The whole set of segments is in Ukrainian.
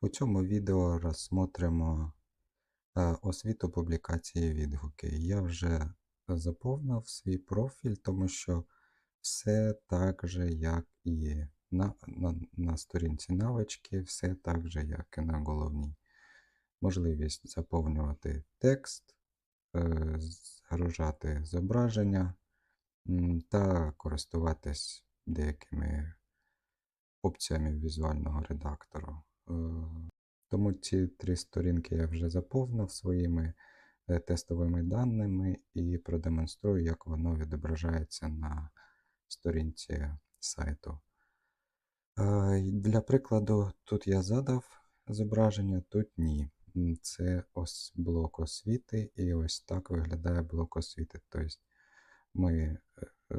У цьому відео розсмотримо е, освіту публікації відгуки. Я вже заповнив свій профіль, тому що все так же, як і на, на, на сторінці навички, все так же, як і на головній. Можливість заповнювати текст, е, загружати зображення та користуватись деякими опціями візуального редактору. Тому ці три сторінки я вже заповнив своїми е, тестовими даними і продемонструю, як воно відображається на сторінці сайту. Е, Для прикладу, тут я задав зображення, тут ні. Це ось блок освіти, і ось так виглядає блок освіти. Тобто ми е,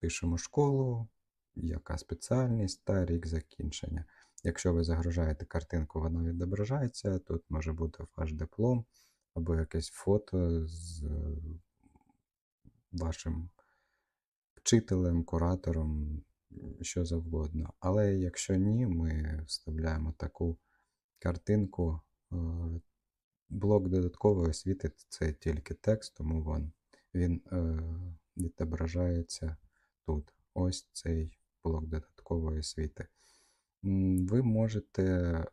пишемо школу, яка спеціальність та рік закінчення. Якщо ви загружаєте картинку, вона відображається. Тут може бути ваш диплом або якесь фото з е, вашим вчителем, куратором, що завгодно. Але якщо ні, ми вставляємо таку картинку. Е, Блок додаткової освіти це тільки текст, тому він, він е, відображається тут. Ось цей блок додаткової освіти. Ви можете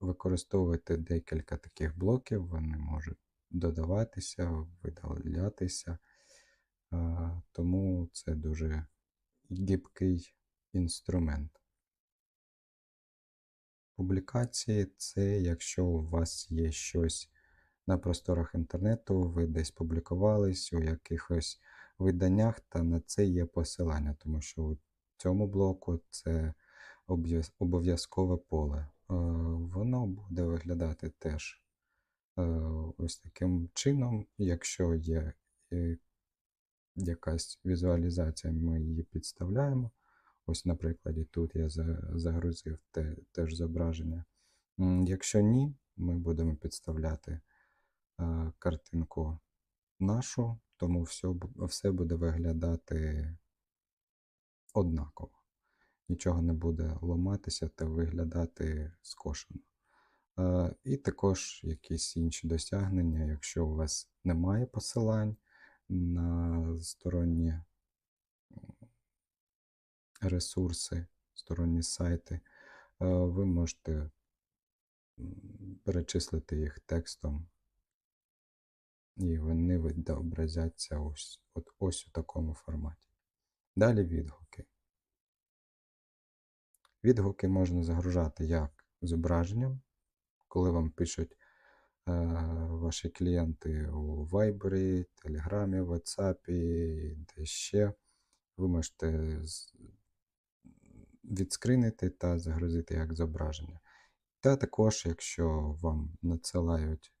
використовувати декілька таких блоків, вони можуть додаватися, видалятися, тому це дуже гібкий інструмент. Публікації це якщо у вас є щось на просторах інтернету, ви десь публікувались у якихось виданнях, та на це є посилання, тому що у цьому блоку це обов'язкове поле. Е, Воно буде виглядати теж е, ось таким чином. Якщо є е, якась візуалізація, ми її підставляємо. Ось, на прикладі, тут я загрузив те, теж зображення. Якщо ні, ми будемо підставляти картинку нашу, тому все, все буде виглядати однаково. Нічого не буде ламатися та виглядати скошено. Е, І також якісь інші досягнення, якщо у вас немає посилань на сторонні ресурси, сторонні сайти, е, ви можете перечислити їх текстом, і вони відобразяться ось, от, ось у такому форматі. Далі відгуки. Відгуки можна загружати як зображенням, коли вам пишуть е, ваші клієнти у Viber, Telegram, WhatsApp, де ще. Ви можете відскринити та загрузити як зображення. Та також, якщо вам надсилають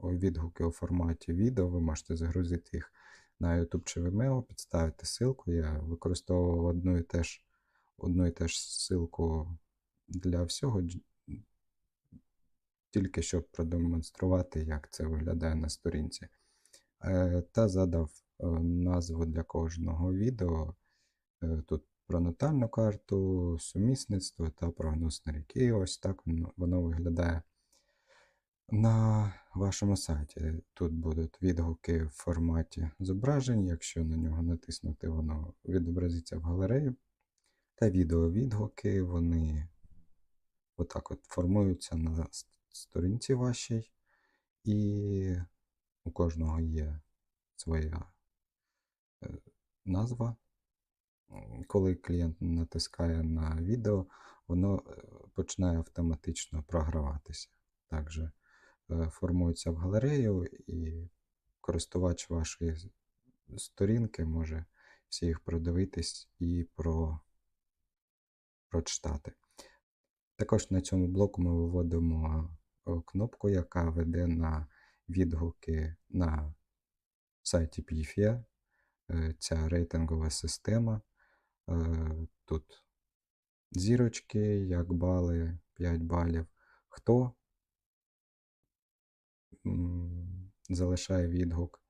відгуки у форматі відео, ви можете загрузити їх на YouTube чи Vimeo, підставити ссылку. Я використовував одну і теж, одну і теж ссылку для всього, тільки щоб продемонструвати, як це виглядає на сторінці. Е, Та задав е, назву для кожного відео. Е, Тут про натальну карту, сумісництво та прогноз на рік. І ось так воно- виглядає на вашому сайті. Тут будуть відгуки в форматі зображень. Якщо на нього натиснути, воно відобразиться в галерею. Та відеовідгуки, вони отак от формуються на сторінці вашій. І у кожного є своя е, назва. Коли клієнт натискає на відео, воно е, починає автоматично програватися. Також е, формується в галерею, і користувач вашої сторінки може всі їх продивитись і про, прочитати. Також на цьому блоку ми виводимо кнопку, яка веде на відгуки на сайті PFE. Е, Ця рейтингова система. Е, Тут зірочки, як бали, 5 балів. Хто залишає відгук.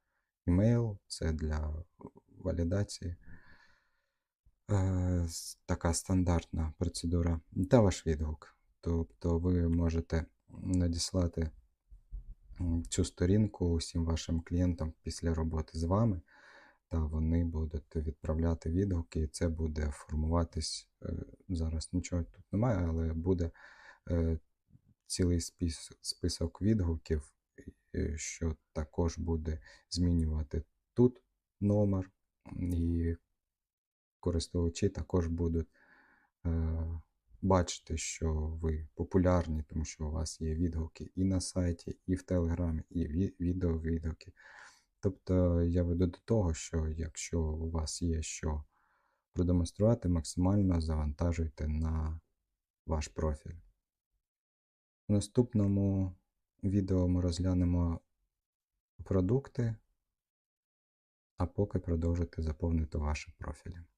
Імейл це для валідації. Е, така стандартна процедура та ваш відгук. Тобто ви можете надіслати цю сторінку усім вашим клієнтам після роботи з вами, та вони будуть відправляти відгуки, і це буде формуватись. е, Зараз нічого тут немає, але буде е, цілий список відгуків, що також буде змінювати тут номер, і користувачі також будуть е, бачити, що ви популярні, тому що у вас є відгуки і на сайті, і в Телеграмі, і ві- відеовідгуки. Тобто я веду до того, що якщо у вас є що продемонструвати, максимально завантажуйте на ваш профіль. В наступному відео ми розглянемо продукти, а поки продовжуйте заповнити ваші профілі.